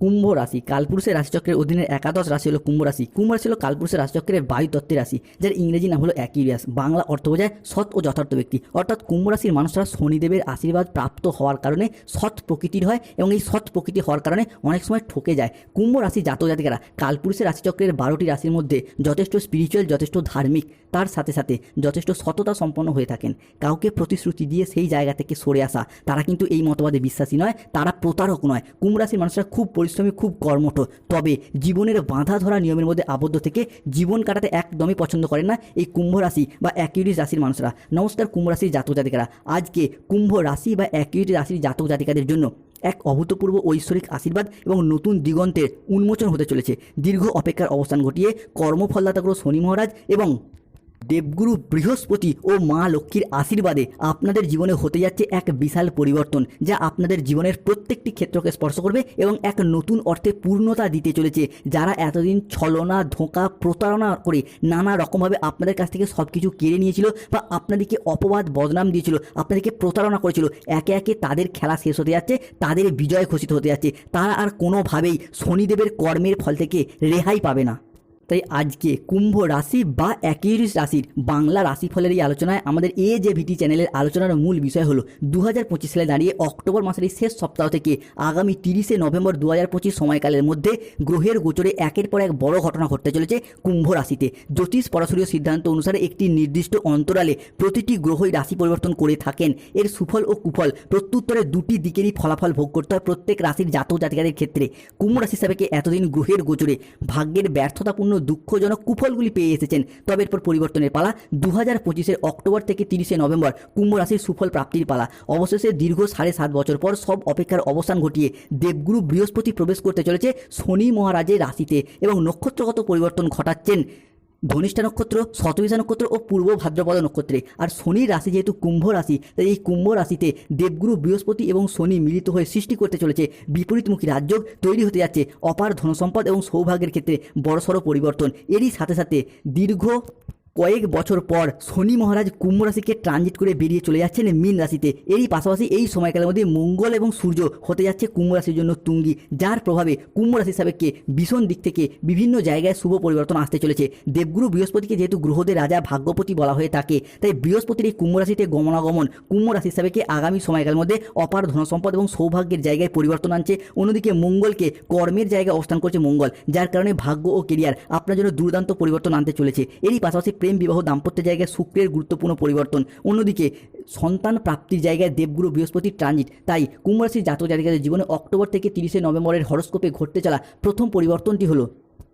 কুম্ভ রাশি। কালপুরুষের রাশিচক্রের অধীনে একাদশ রাশি হলো কুম্ভ রাশি। কুম্ভ রাশি হলো কালপুরুষের রাশিচক্রের বায়ু তত্ত্বের রাশি, যার ইংরেজি নাম হলো একই অ্যাকিরিয়াস বাংলা অর্থ বোঝায় সৎ ও যথার্থ ব্যক্তি। অর্থাৎ কুম্ভ রাশির মানুষরা শনিদেবের আশীর্বাদ প্রাপ্ত হওয়ার কারণে সৎ প্রকৃতির হয় এবং এই সৎ প্রকৃতি হওয়ার কারণে অনেক সময় ঠকে যায়। কুম্ভ রাশি জাতক জাতিকারা, কালপুরুষের রাশিচক্রের বারোটি রাশির মধ্যে যথেষ্ট স্পিরিচুয়াল যথেষ্ট ধার্মিক, তার সাথে সাথে যথেষ্ট সততা সম্পন্ন হয়ে থাকেন। কাউকে প্রতিশ্রুতি দিয়ে সেই জায়গা থেকে সরে আসা, তারা কিন্তু এই মতবাদে বিশ্বাসী নয়, তারা প্রতারক নয়। কুম্ভ রাশির মানুষরা খুব পরিশ্রমী খুব কর্মঠ। তবে জীবনের বাঁধা ধরা নিয়মের মধ্যে আবদ্ধ থেকে জীবন কাটাতে একদমই পছন্দ করেন না এই কুম্ভ রাশি বা অ্যাকিউরিস রাশির মানুষরা। নমস্কার কুম্ভ রাশির জাতক জাতিকারা। আজকে কুম্ভ রাশি বা অ্যাকিউরিটি রাশির জাতক জাতিকাদের জন্য এক অভূতপূর্ব ঐশ্বরিক আশীর্বাদ এবং নতুন দিগন্তের উন্মোচন হতে চলেছে। দীর্ঘ অপেক্ষার অবস্থান ঘটিয়ে কর্মফলদাতা গ্রহ শনি মহারাজ এবং দেবগুরু বৃহস্পতি ও মা লক্ষ্মীর আশীর্বাদে আপনাদের জীবনে হতে যাচ্ছে এক বিশাল পরিবর্তন, যা আপনাদের জীবনের প্রত্যেকটি ক্ষেত্রকে স্পর্শ করবে এবং এক নতুন অর্থে পূর্ণতা দিতে চলেছে। যারা এতদিন ছলনা, ধোঁকা, প্রতারণা করে নানা রকমভাবে আপনাদের কাছ থেকে সব কিছু কেড়ে নিয়েছিল বা আপনাদেরকে অপবাদ, বদনাম দিয়েছিল, আপনাদেরকে প্রতারণা করেছিল, একে একে তাদের খেলা শেষ হতে যাচ্ছে, তাদের বিজয় ঘোষিত হতে যাচ্ছে। তারা আর কোনোভাবেই শনিদেবের কর্মের ফল থেকে রেহাই পাবে না। তাই আজকে কুম্ভ রাশি বা অ্যাকিউরিস রাশির বাংলা রাশিফলের এই আলোচনায় আমাদের এ যে ভিটি চ্যানেলের আলোচনার মূল বিষয় হলো দু হাজার পঁচিশ সালে দাঁড়িয়ে অক্টোবর মাসের এই শেষ সপ্তাহ থেকে আগামী তিরিশে নভেম্বর দু হাজার পঁচিশ সময়কালের মধ্যে গ্রহের গোচরে একের পর এক বড় ঘটনা ঘটতে চলেছে কুম্ভ রাশিতে। জ্যোতিষ পরাশরীয় সিদ্ধান্ত অনুসারে একটি নির্দিষ্ট অন্তরালে প্রতিটি গ্রহই রাশি পরিবর্তন করে থাকেন। এর সুফল ও কুফল প্রত্যুত্তরে দুটি দিকেরই ফলাফল ভোগ করতে হয় প্রত্যেক রাশির জাতক জাতিকাদের ক্ষেত্রে। কুম্ভ রাশি হিসাবেকে এতদিন গ্রহের গোচরে ভাগ্যের ব্যর্থতাপূর্ণ দুঃখজনক কুফলগুলি পেয়ে এসেছেন। তবে এরপর পরিবর্তনের পালা দু হাজার পঁচিশের অক্টোবর থেকে তিরিশে নভেম্বর কুম্ভ রাশির সুফল প্রাপ্তির পালা। অবশেষে দীর্ঘ সাড়ে সাত বছর পর সব অপেক্ষার অবসান ঘটিয়ে দেবগুরু বৃহস্পতি প্রবেশ করতে চলেছে শনি মহারাজের রাশিতে এবং নক্ষত্রগত পরিবর্তন ঘটাচ্ছেন ধনিষ্ঠা নক্ষত্র শতবিশা নক্ষত্র ও পূর্ব ভাদ্রপদ নক্ষত্রে। আর শনির রাশি যেহেতু কুম্ভ রাশি, তাই এই কুম্ভ রাশিতে দেবগুরু, বৃহস্পতি এবং শনি মিলিত হয়ে সৃষ্টি করতে চলেছে। বিপরীতমুখী রাজযোগ তৈরি হতে যাচ্ছে। অপার ধনসম্পদ এবং সৌভাগ্যের ক্ষেত্রে বড়সড় পরিবর্তন। এরই সাথে সাথে দীর্ঘ কয়েক বছর পর শনি মহারাজ কুম্ভ রাশিকে ট্রানজিট করে বেরিয়ে চলে যাচ্ছেন মীন রাশিতে। এরই পাশাপাশি এই সময়কালের মধ্যে মঙ্গল এবং সূর্য হতে যাচ্ছে কুম্ভ রাশির জন্য তুঙ্গি, যার প্রভাবে কুম্ভ রাশি সাবেককে ভীষণ দিক থেকে বিভিন্ন জায়গায় শুভ পরিবর্তন আসতে চলেছে। দেবগুরু বৃহস্পতিকে যেহেতু গ্রহদের রাজা ভাগ্যপতি বলা হয়ে থাকে, তাই বৃহস্পতির এই কুম্ভ রাশিতে গমনাগমন কুম্ভ রাশি সাবেককে আগামী সময়কালের মধ্যে অপার ধনসম্পদ এবং সৌভাগ্যের জায়গায় পরিবর্তন আনছে। অন্যদিকে মঙ্গলকে কর্মের জায়গায় অবস্থান করছে মঙ্গল, যার কারণে ভাগ্য ও কেরিয়ার আপনার জন্য দুর্দান্ত পরিবর্তন আনতে চলেছে। এরই পাশাপাশি প্রেম বিবাহ দাম্পত্যের জায়গায় শুক্রের গুরুত্বপূর্ণ পরিবর্তন। অন্যদিকে, সন্তান প্রাপ্তির জায়গায় দেবগুরু বৃহস্পতির ট্রানজিট তাই কুম্ভরাশির জাতক জাতিকাদের জীবনে অক্টোবর থেকে তিরিশে নভেম্বরের হরস্কোপে ঘটতে চলা প্রথম পরিবর্তনটি হলো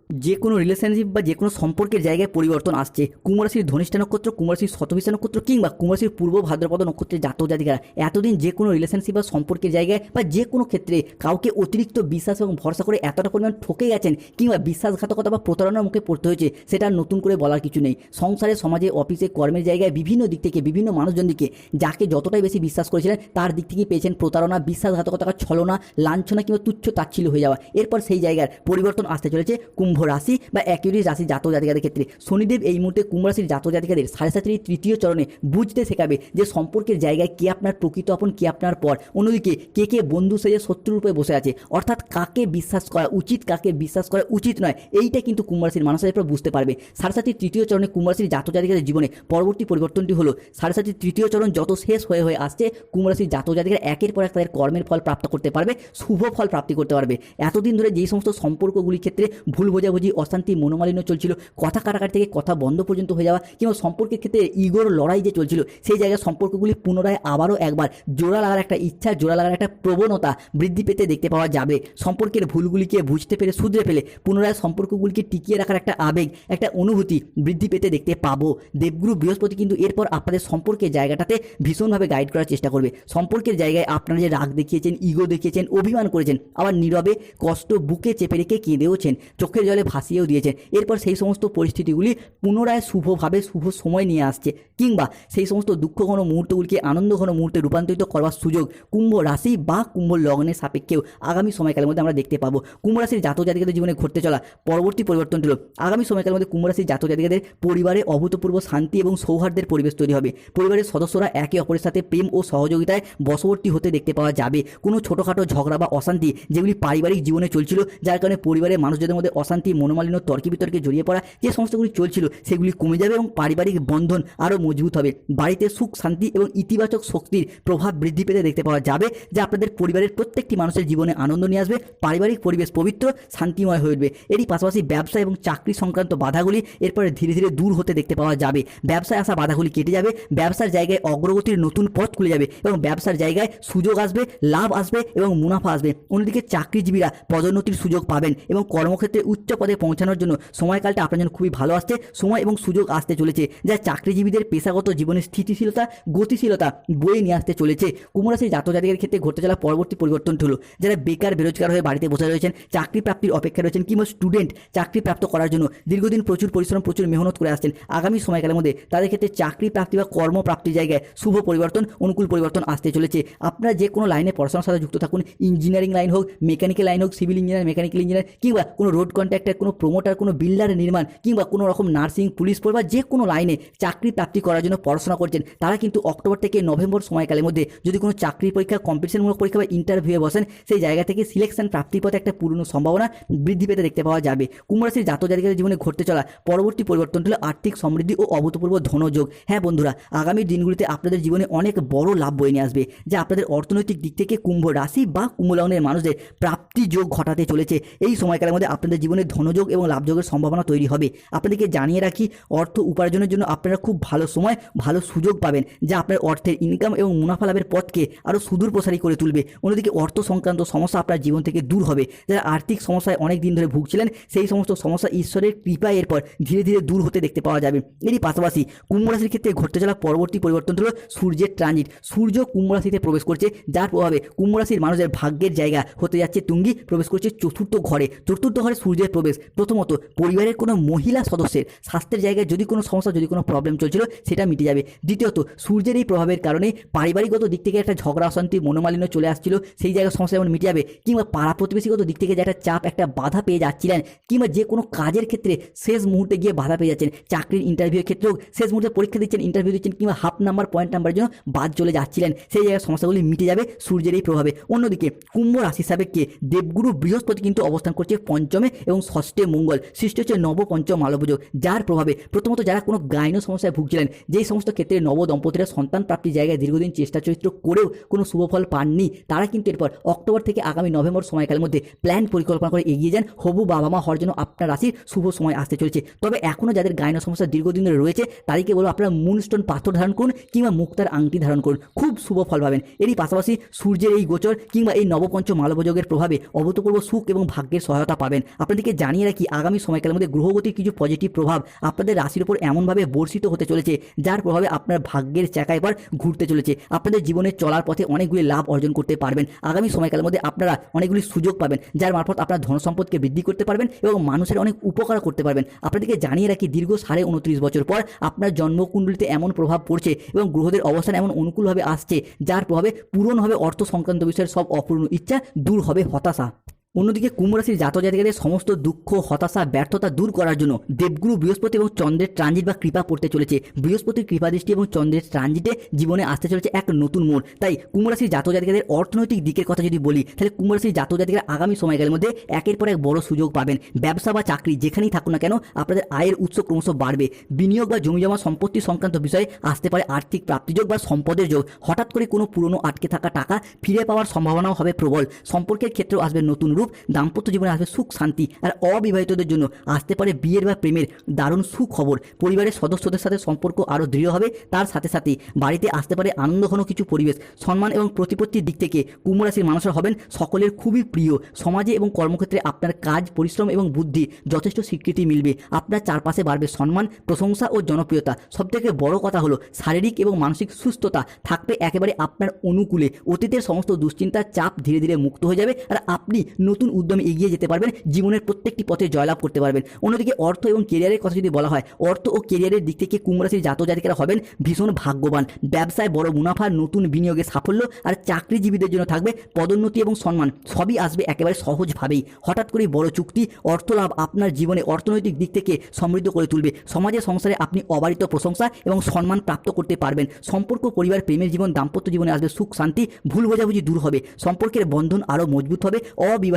যে কোনো রিলেশনশিপ বা যে কোনো সম্পর্কের জায়গায় পরিবর্তন আসছে। কুমরাশির ধনিষ্ঠা নক্ষত্র কুমরাশির শতবিশা নক্ষত্র কিংবা কুমরাশির পূর্ব ভাদ্রপদ নক্ষত্রের জাতক জাতিকারা, এতদিন যে কোনো রিলেশনশিপ বা সম্পর্কের জায়গায় বা যে কোনো ক্ষেত্রে কাউকে অতিরিক্ত বিশ্বাস এবং ভরসা করে এতটা পরিমাণ ঠকে গেছেন কিংবা বিশ্বাসঘাতকতা বা প্রতারণার মুখে পড়তে হয়েছে, সেটা নতুন করে বলার কিছু নেই। সংসারে, সমাজে অফিসে কর্মের জায়গায়, বিভিন্ন দিক থেকে, বিভিন্ন মানুষজন দিকে যাকে যতটাই বেশি বিশ্বাস করেছিলেন, তার দিক থেকে পেয়েছেন প্রতারণা বিশ্বাসঘাতকতা ছলনা, লাঞ্ছনা কিংবা তুচ্ছ তাচ্ছিল্য হয়ে যাওয়া। এরপর সেই জায়গার পরিবর্তন আসতে চলেছে কুম্ভ রাশি বা অ্যাকিউরিস রাশি জাতক জাতিকাদের ক্ষেত্রে। শনিদেব এই মুহূর্তে কুম্ভ রাশির জাতক জাতিকাদের সাড়ে সাতের তৃতীয় চরণে বুঝতে শেখাবে যে সম্পর্কের জায়গায় কে আপনার প্রকৃত আপন, কে আপনার পর। অন্যদিকে কে কে বন্ধু সেজে শত্রুর রূপে বসে আছে, অর্থাৎ কাকে বিশ্বাস করা উচিত, কাকে বিশ্বাস করা উচিত নয়, এইটা কিন্তু কুম্ভ রাশির মানুষের এরপর বুঝতে পারবে। সাড়ে সাতির তৃতীয় চরণে কুম্ভ রাশির জাতক জাতিকাদের জীবনে পরবর্তী পরিবর্তনটি হলো, সাড়ে সাতির তৃতীয় চরণ যত শেষ হয়ে হয়ে আসছে, কুম্ভ রাশির জাতক জাতিকারা একের পর এক তাদের কর্মের ফল প্রাপ্ত করতে পারবে, শুভ ফল প্রাপ্তি করতে পারবে। এতদিন ধরে যেই সমস্ত সম্পর্কগুলির ক্ষেত্রে ভুল বোঝাবুঝি অশান্তি মনোমালিন্য চলছিল, কথা কাটাকাটি থেকে কথা বন্ধ পর্যন্ত হয়ে যাওয়া কিংবা সম্পর্কের ক্ষেত্রে ইগোর লড়াই যে চলছিল, সেই জায়গায় সম্পর্কগুলি পুনরায় আবারও একবার জোড়া লাগার একটা ইচ্ছা, জোড়া লাগার একটা প্রবণতা বৃদ্ধি পেতে দেখতে পাওয়া যাবে। সম্পর্কের ভুলগুলিকে বুঝতে পেরে, শুধরে ফেলে পুনরায় সম্পর্কগুলিকে টিকিয়ে রাখার একটা আবেগ, একটা অনুভূতি বৃদ্ধি পেতে দেখতে পাবো। দেবগুরু বৃহস্পতি কিন্তু এরপর আপনাদের সম্পর্কের জায়গাটাতে ভীষণভাবে গাইড করার চেষ্টা করবে। সম্পর্কের জায়গায় আপনারা যে রাগ দেখিয়েছেন ইগো দেখিয়েছেন, অভিমান করেছেন, আবার নীরবে কষ্ট বুকে চেপে রেখে কেঁদেওছেন, চোখের জলে জলে ভাসিয়েও দিয়েছেন এরপর সেই সমস্ত পরিস্থিতিগুলি পুনরায় শুভভাবে শুভ সময় নিয়ে আসছে। কিংবা সেই সমস্ত দুঃখ দুঃখঘন মুহূর্তগুলিকে আনন্দঘন মুহূর্তে রূপান্তরিত করবার সুযোগ কুম্ভ রাশি বা কুম্ভ লগ্নের সাপেক্ষেও আগামী সময়কালের মধ্যে আমরা দেখতে পাবো। কুম্ভ রাশির জাতক জাতিকাদের জীবনে ঘটতে চলা পরবর্তী পরিবর্তন হলো, আগামী সময়কালের মধ্যে কুম্ভ রাশির জাতক জাতিকাদের পরিবারে অভূতপূর্ব শান্তি এবং সৌহার্দ্যের পরিবেশ তৈরি হবে। পরিবারের সদস্যরা একে অপরের সাথে প্রেম ও সহযোগিতায় বশবর্তী হতে দেখতে পাওয়া যাবে। কোনো ছোটোখাটো ঝগড়া বা অশান্তি যেগুলি পারিবারিক জীবনে চলছিল, যার কারণে পরিবারের মানুষদের মধ্যে অশান্তি মনোমালিন্য, তর্কি বিতর্কে জড়িয়ে পড়া যে সমস্তগুলি চলছিল, সেগুলি কমে যাবে এবং পারিবারিক বন্ধন আরও মজবুত হবে। বাড়িতে সুখ, শান্তি এবং ইতিবাচক শক্তির প্রভাব বৃদ্ধি পেতে দেখতে পাওয়া যাবে, যা আপনাদের পরিবারের প্রত্যেকটি মানুষের জীবনে আনন্দ নিয়ে আসবে, পারিবারিক পরিবেশ পবিত্র, শান্তিময় হয়ে উঠবে। এরই পাশাপাশি ব্যবসা এবং চাকরি সংক্রান্ত বাধাগুলি এরপরে ধীরে ধীরে দূর হতে দেখতে পাওয়া যাবে। ব্যবসায় আসা বাধাগুলি কেটে যাবে, ব্যবসার জায়গায় অগ্রগতির নতুন পথ খুলে যাবে এবং ব্যবসার জায়গায় সুযোগ আসবে, লাভ আসবে এবং মুনাফা আসবে। অন্যদিকে চাকরিজীবীরা পদোন্নতির সুযোগ পাবেন এবং কর্মক্ষেত্রে উচ্চ পদে পৌঁছানোর জন্য সময়কালটা আপনার জন্য খুবই ভালো আসছে, সময় এবং সুযোগ আসতে চলেছে, যা চাকরিজীবীদের পেশাগত জীবনের স্থিতিশীলতা, গতিশীলতা বয়ে নিয়ে আসতে চলেছে। কুমরাশি জাতক জাতিকের ক্ষেত্রে ঘটতে চলা পরবর্তী পরিবর্তন হলো, যারা বেকার, বেরোজগার হয়ে বাড়িতে বসে রয়েছেন, চাকরি প্রাপ্তির অপেক্ষা রয়েছেন কিংবা স্টুডেন্ট চাকরি প্রাপ্ত করার জন্য দীর্ঘদিন প্রচুর পরিশ্রম, প্রচুর মেহনত করে আসছেন। আগামী সময়কালের মধ্যে তাদের ক্ষেত্রে চাকরি প্রাপ্তি বা কর্মপ্রাপ্তির জায়গায় শুভ পরিবর্তন, অনুকূল পরিবর্তন আসতে চলেছে। আপনারা যে কোনো লাইনে পড়াশোনার সাথে যুক্ত থাকুন, ইঞ্জিনিয়ারিং লাইন হোক, মেকানিক্যাল লাইন হোক, সিভিল ইঞ্জিনিয়ার, মেকানিক্যাল ইঞ্জিনিয়ার কিংবা কোনো রোড কন্ট্রাক্টর কোনো প্রমোটার কোনো বিল্ডারের নির্মাণ কিংবা কোনো রকম নার্সিং পুলিশ বা যে কোনো লাইনে চাকরি প্রাপ্তি করার জন্য পড়াশোনা করছেন, তারা কিন্তু অক্টোবর থেকে নভেম্বর সময়কালের মধ্যে যদি কোনো চাকরি পরীক্ষা কম্পিটিশনমূলক পরীক্ষা বা ইন্টারভিউয়ে বসেন, সেই জায়গা থেকে সিলেকশন প্রাপ্তির পথে একটা পুরনো সম্ভাবনা বৃদ্ধি পেতে দেখতে পাওয়া যাবে। কুম্ভরাশির জাতক জাতিকাদের জীবনে ঘটতে চলা পরবর্তী পরিবর্তন হলো আর্থিক সমৃদ্ধি ও অভূতপূর্ব ধনযোগ। হ্যাঁ বন্ধুরা, আগামী দিনগুলিতে আপনাদের জীবনে অনেক বড় লাভ বয়ে নিয়ে আসবে, যা আপনাদের অর্থনৈতিক দিক থেকে কুম্ভ রাশি বা কুম্ভ লগ্নের মানুষদের প্রাপ্তি যোগ ঘটাতে চলেছে। এই সময়কালের মধ্যে আপনাদের জীবনে ধনযোগ এবং লাভযোগের সম্ভাবনা তৈরি হবে। আপনাদেরকে জানিয়ে রাখি, অর্থ উপার্জনের জন্য আপনারা খুব ভালো সময়, ভালো সুযোগ পাবেন, যা আপনার অর্থের ইনকাম এবং মুনাফা লাভের পথকে আরও সুদূর প্রসারী করে তুলবে। অন্যদিকে, অর্থ সংক্রান্ত সমস্যা আপনার জীবন থেকে দূর হবে। যারা আর্থিক সমস্যায় অনেক দিন ধরে ভুগছিলেন, সেই সমস্ত সমস্যা ঈশ্বরের কৃপা এরপর ধীরে ধীরে দূর হতে দেখতে পাওয়া যাবে। এরই পাশাপাশি, কুম্ভ রাশির ক্ষেত্রে ঘটতে চলা পরবর্তী পরিবর্তন হলো সূর্যের ট্রানজিট সূর্য কুম্ভ রাশিতে প্রবেশ করছে, যার প্রভাবে কুম্ভ রাশির মানুষের ভাগ্যের জায়গা হতে যাচ্ছে তুঙ্গি, প্রবেশ করছে চতুর্থ ঘরে। চতুর্থ ঘরে সূর্যের প্রবেশ। প্রথমত, পরিবারের কোনো মহিলা সদস্যের স্বাস্থ্যের জায়গায় যদি কোনো সমস্যা, যদি কোনো প্রবলেম চলছিল, সেটা মিটে যাবে। দ্বিতীয়ত, সূর্যের এই প্রভাবের কারণে পারিবারিকগত দিক থেকে একটা ঝগড়া, অশান্তি, মনোমালিন্য চলে আসছিল, সেই জায়গায় সমস্যা যেমন মিটে যাবে, কিংবা পাড়া প্রতিবেশীগত দিক থেকে যে একটা চাপ, একটা বাধা পেয়ে যাচ্ছিলেন, কিংবা যে কোনো কাজের ক্ষেত্রে শেষ মুহূর্তে গিয়ে বাধা পেয়ে যাচ্ছেন, চাকরির ইন্টারভিউর ক্ষেত্রেও শেষ মুহূর্তে পরীক্ষা দিচ্ছেন ইন্টারভিউ দিচ্ছেন, কিংবা হাফ নাম্বার পয়েন্ট নাম্বারের জন্য বাদ চলে যাচ্ছিলেন, সেই জায়গায় সমস্যাগুলি মিটে যাবে সূর্যের এই প্রভাবে। অন্যদিকে, কুম্ভ রাশি সাপেক্ষে দেবগুরু বৃহস্পতি কিন্তু অবস্থান করছে পঞ্চমে এবং ষষ্ঠে মঙ্গল, সৃষ্টি হচ্ছে নব পঞ্চম আলোপুজো, যার প্রভাবে প্রথমত যারা কোনো গাইন সমস্যায় ভুগছিলেন, যেই সমস্ত ক্ষেত্রে নব দম্পতিরা সন্তান প্রাপ্তির জায়গায় দীর্ঘদিন চেষ্টা চরিত্র করেও কোনো শুভফল পাননি, তারা কিন্তু এরপর অক্টোবর থেকে আগামী নভেম্বর সময়কালের মধ্যে প্ল্যান পরিকল্পনা করে এগিয়ে যান। হবু বাবা মা হওয়ার জন্য আপনার রাশির শুভ সময় আসতে চলেছে। তবে এখনও যাদের গাইন সমস্যা দীর্ঘদিন ধরে রয়েছে, তাদেরকে বলব আপনারা মুনস্টোন পাথর ধারণ করুন কিংবা মুক্তার আংটি ধারণ করুন। খুব শুভ ফল পাবেন। এরই পাশাপাশি সূর্যের এই গোচর কিংবা এই নবপঞ্চ মালবযোগের প্রভাবে অভূতপূর্ব সুখ এবং ভাগ্যের সহায়তা পাবেন। আপনাদেরকে জানিয়ে রাখি, আগামী সময়কালের মধ্যে গ্রহগতির কিছু পজিটিভ প্রভাব আপনাদের রাশির উপর এমনভাবে বর্ষিত হতে চলেছে, যার প্রভাবে আপনার ভাগ্যের চাকায় এবার ঘুরতে চলেছে। আপনাদের জীবনে চলার পথে অনেকগুলি লাভ অর্জন করতে পারবেন। আগামী সময়কালের মধ্যে আপনারা অনেকগুলি সুযোগ পাবেন, যার মারফত আপনার ধন সম্পদকে বৃদ্ধি করতে পারবেন এবং মানুষের অনেক উপকার করতে পারবেন। আপনাদেরকে জানিয়ে রাখি, দীর্ঘ সাড়ে উনত্রিশ বছর পর আপনার জন্মকুণ্ডলিতে এমন প্রভাব পড়ছে এবং গ্রহদের অবস্থান এমন অনুকূলভাবে আসছে, যার প্রভাবে পূরণ হবে অর্থ সংক্রান্ত বিষয়ের সব অপূর্ণ ইচ্ছা দূর হবে হতাশা। অন্যদিকে কুম্ভ রাশির জাতক জাতিকাদের সমস্ত দুঃখ, হতাশা, ব্যর্থতা দূর করার জন্য দেবগুরু বৃহস্পতি এবং চন্দ্রের ট্রানজিট বা কৃপা পড়তে চলেছে। বৃহস্পতির কৃপা দৃষ্টি এবং চন্দ্রের ট্রানজিটে জীবনে আসতে চলেছে এক নতুন মোড়। তাই কুম্ভ রাশির জাতক জাতিকাদের অর্থনৈতিক দিকের কথা যদি বলি, তাহলে কুম্ভ রাশির জাতক জাতিকারা আগামী সময়কালের মধ্যে একের পর এক বড় সুযোগ পাবেন। ব্যবসা বা চাকরি যেখানেই থাকুন না কেন, আপনাদের আয়ের উৎস ক্রমশ বাড়বে। বিনিয়োগ বা জমি জমা সম্পত্তি সংক্রান্ত বিষয়ে আসতে পারে আর্থিক প্রাপ্তিযোগ বা সম্পদের যোগ। হঠাৎ করে কোনো পুরনো আটকে থাকা টাকা ফিরে পাওয়ার সম্ভাবনাও হবে প্রবল। সম্পর্কের ক্ষেত্রেও আসবে নতুন রূপ দাম্পত্য জীবনে আসবে সুখ, শান্তি আর অবিবাহিতদের জন্য আসতে পারে বিয়ের বা প্রেমের দারুণ সুখবর। পরিবারের সদস্যদের সাথে সম্পর্ক আরও দৃঢ় হবে, তার সাথে সাথে বাড়িতে আসতে পারে আনন্দঘন কিছু পরিবেশ। সম্মান এবং প্রতিপত্তির দিক থেকে কুম্ভ রাশির মানুষরা হবেন সকলের খুবই প্রিয়। সমাজে এবং কর্মক্ষেত্রে আপনার কাজ, পরিশ্রম এবং বুদ্ধি যথেষ্ট স্বীকৃতি মিলবে। আপনার চারপাশে বাড়বে সম্মান, প্রশংসা ও জনপ্রিয়তা। সবথেকে বড় কথা হলো শারীরিক এবং মানসিক সুস্থতা থাকবে একেবারে আপনার অনুকূলে। অতীতের সমস্ত দুশ্চিন্তার চাপ ধীরে ধীরে মুক্ত হয়ে যাবে আর আপনি নতুন উদ্যমে এগিয়ে যেতে পারবেন, জীবনের প্রত্যেকটি পথে জয়লাভ করতে পারবেন। অন্যদিকে অর্থ এবং কেরিয়ারের কথা যদি বলা হয়, অর্থ ও কেরিয়ারের দিক থেকে কুম্ভ রাশির জাতক জাতিকারা হবেন ভীষণ ভাগ্যবান। ব্যবসায় বড় মুনাফা, নতুন বিনিয়োগে সাফল্য আর চাকরিজীবীদের জন্য থাকবে পদোন্নতি এবং সম্মান, সবই আসবে একেবারে সহজভাবেই। হঠাৎ করে বড় চুক্তি অর্থ লাভ আপনার জীবনে অর্থনৈতিক দিক থেকে সমৃদ্ধ করে তুলবে। সমাজের সংসারে আপনি অবারিত প্রশংসা এবং সম্মান প্রাপ্ত করতে পারবেন। সম্পর্ক, পরিবার, প্রেমের জীবন, দাম্পত্য জীবনে আসবে সুখ, শান্তি, ভুল বোঝাবুঝি দূর হবে। সম্পর্কের বন্ধন আরও মজবুত হবে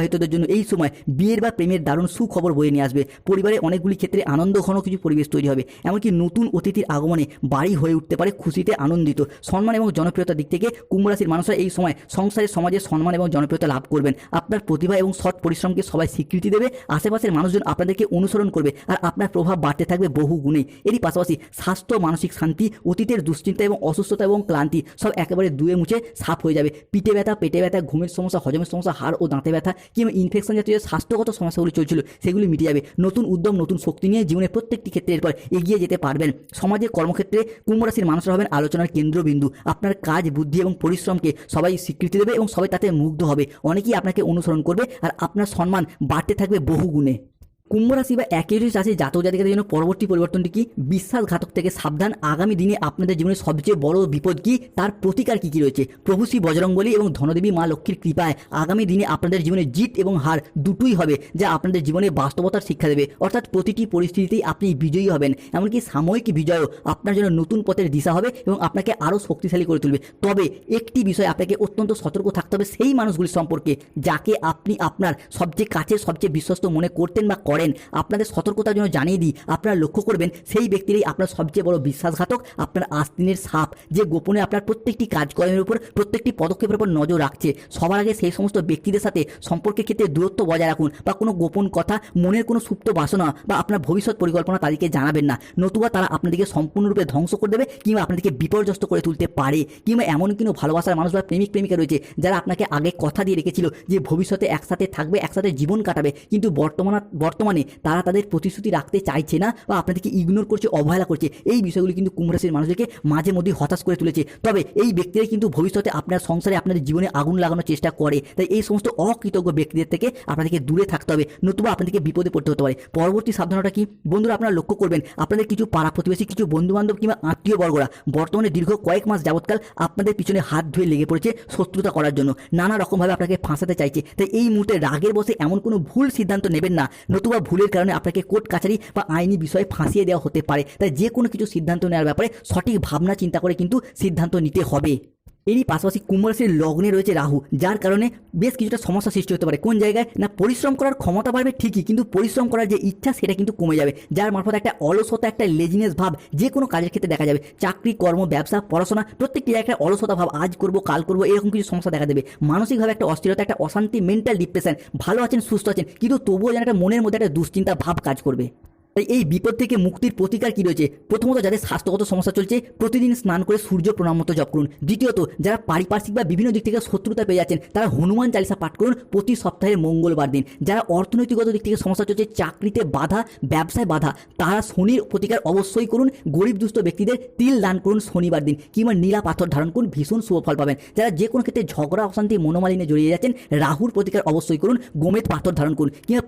অবিবাহিতদের জন্য এই সময় বিয়ের বা প্রেমের দারুণ সুখবর বয়ে নিয়ে আসবে। পরিবারে অনেকগুলি ক্ষেত্রে আনন্দ ঘন কিছু পরিবেশ তৈরি হবে। এমনকি নতুন অতিথির আগমনে বাড়ি হয়ে উঠতে পারে খুশিতে আনন্দিত। সম্মান এবং জনপ্রিয়তার দিক থেকে কুম্ভ রাশির মানুষরা এই সময় সংসারে, সমাজে সম্মান এবং জনপ্রিয়তা লাভ করবেন। আপনার প্রতিভা এবং সৎ পরিশ্রমকে সবাই স্বীকৃতি দেবে। আশেপাশের মানুষজন আপনাদেরকে অনুসরণ করবে আর আপনার প্রভাব বাড়তে থাকবে বহু গুণে। এরই পাশাপাশি স্বাস্থ্য, মানসিক শান্তি, অতীতের দুশ্চিন্তা এবং অসুস্থতা এবং ক্লান্তি সব একেবারে দুয়ে মুছে সাফ হয়ে যাবে। পিঠে ব্যথা, পেটে ব্যথা, ঘুমের সমস্যা, হজমের সমস্যা, হাড় ও দাঁতে ব্যথা কিংবা ইনফেকশন জাতীয় স্বাস্থ্যগত সমস্যাগুলি চলছিল, সেগুলি মিটে যাবে। নতুন উদ্যম, নতুন শক্তি নিয়ে জীবনের প্রত্যেকটি ক্ষেত্রে এরপর এগিয়ে যেতে পারবেন। সমাজের কর্মক্ষেত্রে কুম্ভ রাশির মানুষরা হবেন আলোচনার কেন্দ্রবিন্দু। আপনার কাজ, বুদ্ধি এবং পরিশ্রমকে সবাই স্বীকৃতি দেবে এবং সবাই তাতে মুগ্ধ হবে। অনেকেই আপনাকে অনুসরণ করবে আর আপনার সম্মান বাড়তে থাকবে বহু গুণে কুম্ভ রাশি বা একই রাশির জাতক জাতিকাদের জন্য পরবর্তী পরিবর্তনটি কি? বিশ্বাসঘাতক থেকে সাবধান আগামী দিনে আপনাদের জীবনে সবচেয়ে বড় বিপদ কি? তার প্রতিকার কি কি রয়েছে? প্রভু শ্রী বজরঙ্গলী এবং ধনদেবী মা লক্ষ্মীর কৃপায় আগামী দিনে আপনাদের জীবনে জিত এবং হার দুটোই হবে যা আপনাদের জীবনে বাস্তবতার শিক্ষা দেবে। অর্থাৎ প্রতিটি পরিস্থিতিতেই আপনি বিজয়ী হবেন, এমনকি সাময়িক বিজয়ও আপনার জন্য নতুন পথের দিশা হবে এবং আপনাকে আরও শক্তিশালী করে তুলবে। তবে একটি বিষয় আপনাকে অত্যন্ত সতর্ক থাকতে হবে, সেই মানুষগুলি সম্পর্কে যাকে আপনি আপনার সবচেয়ে কাছে সবচেয়ে বিশ্বস্ত মনে করতেন বা করেন আপনাদের সতর্কতার জন্য জানিয়ে দিই, আপনারা লক্ষ্য করবেন সেই ব্যক্তিরই আপনার সবচেয়ে বড় বিশ্বাসঘাতক, আপনার আস্তিনের সাপ, যে গোপনে আপনার প্রত্যেকটি কাজকর্মের উপর, প্রত্যেকটি পদক্ষেপের উপর নজর রাখছে। সবার আগে সেই সমস্ত ব্যক্তিদের সাথে সম্পর্কের ক্ষেত্রে দূরত্ব বজায় রাখুন বা কোনো গোপন কথা, মনের কোনো সুপ্ত বাসনা বা আপনার ভবিষ্যৎ পরিকল্পনা তাদেরকে জানাবেন না। নতুবা তারা আপনাদেরকে সম্পূর্ণরূপে ধ্বংস করে দেবে কিংবা আপনাদেরকে বিপর্যস্ত করে তুলতে পারে কিংবা এমন কোনো ভালোবাসার মানুষ বা প্রেমিক, প্রেমিকা রয়েছে যারা আপনাকে আগে কথা দিয়ে রেখেছিল যে ভবিষ্যতে একসাথে থাকবে, একসাথে জীবন কাটাবে, কিন্তু বর্তমান বর্তমানে তারা তাদের প্রতিশ্রুতি রাখতে চাইছে না বা আপনাদেরকে ইগনোর করছে, অবহেলা করছে, এই বিষয়গুলি কিন্তু কুম্ভ রাশির মানুষদেরকে মাঝে মধ্যে হতাশ করে তুলেছে। তবে এই ব্যক্তিরাই কিন্তু ভবিষ্যতে আপনার সংসারে আপনাদের জীবনে আগুন লাগানোর চেষ্টা করে। তাই এই সমস্ত অকৃতজ্ঞ ব্যক্তিদের থেকে আপনাদেরকে দূরে থাকতে হবে, নতুবা আপনাদেরকে বিপদে পড়তে হতে পারে। পরবর্তী সাবধানতা কি? বন্ধুরা, আপনারা লক্ষ্য করবেন, আপনাদের কিছু পাড়া প্রতিবেশী, কিছু বন্ধুবান্ধব কিংবা আত্মীয় বর্গরা বর্তমানে দীর্ঘ কয়েক মাস যাবৎকাল আপনাদের পিছনে হাত ধুয়ে লেগে পড়েছে শত্রুতা করার জন্য। নানা রকমভাবে আপনাকে ফাঁসাতে চাইছে। তাই এই মুহূর্তে রাগের বসে এমন কোনো ভুল সিদ্ধান্ত নেবেন না, নতুবা ভুলের কারণে আপনাকে কোর্ট কাছারি বা আইনি বিষয়ে ফাঁসিয়ে দেওয়া হতে পারে। তাই যে কোনো কিছু সিদ্ধান্ত নেওয়ার ব্যাপারে সঠিক ভাবনা চিন্তা করে কিন্তু সিদ্ধান্ত নিতে হবে। এরই পাশাপাশি কুম্ভ রাশির লগ্নে রয়েছে রাহু, যার কারণে বেশ কিছুটা সমস্যা সৃষ্টি হতে পারে। কোন জায়গায়? না, পরিশ্রম করার ক্ষমতা বাড়বে ঠিকই, কিন্তু পরিশ্রম করার যে ইচ্ছা, সেটা কিন্তু কমে যাবে, যার মারফত একটা অলসতা, একটা লেজিনেস ভাব যে কোনো কাজের ক্ষেত্রে দেখা যাবে। চাকরি, কর্ম, ব্যবসা, পড়াশোনা, প্রত্যেকটি জায়গায় একটা অলসতা ভাব, আজ করব, কাল করব, এরকম কিছু সমস্যা দেখা দেবে। মানসিকভাবে একটা অস্থিরতা, একটা অশান্তি মেন্টাল ডিপ্রেশন ভালো আছেন, সুস্থ আছেন, কিন্তু তবুও যেন একটা মনের মধ্যে একটা দুশ্চিন্তা ভাব কাজ করবে। তাই এই বিপদ থেকে মুক্তির প্রতিকার কি রয়েছে? প্রথমত, যাদের স্বাস্থ্যগত সমস্যা চলছে, প্রতিদিন স্নান করে সূর্য প্রণাম মতো জপ করুন। দ্বিতীয়ত, যারা পারিপার্শ্বিক বা বিভিন্ন দিক থেকে শত্রুতা পেয়ে যাচ্ছেন, তারা হনুমান চালিসা পাঠ করুন প্রতি সপ্তাহের মঙ্গলবার দিন। যারা অর্থনৈতিকগত দিক থেকে সমস্যা চলছে, চাকরিতে বাধা, ব্যবসায় বাধা, তারা শনির প্রতিকার অবশ্যই করুন। গরিব দুস্থ ব্যক্তিদের তিল দান করুন শনিবার দিন, কিংবা নীলা পাথর ধারণ করুন, ভীষণ শুভ ফল পাবেন। যারা যে কোনো ক্ষেত্রে ঝগড়া, অশান্তি মনোমালিনে জড়িয়ে যাচ্ছেন, রাহুর প্রতিকার অবশ্যই করুন। গোমেদ পাথর ধারণ করুন, কিংবা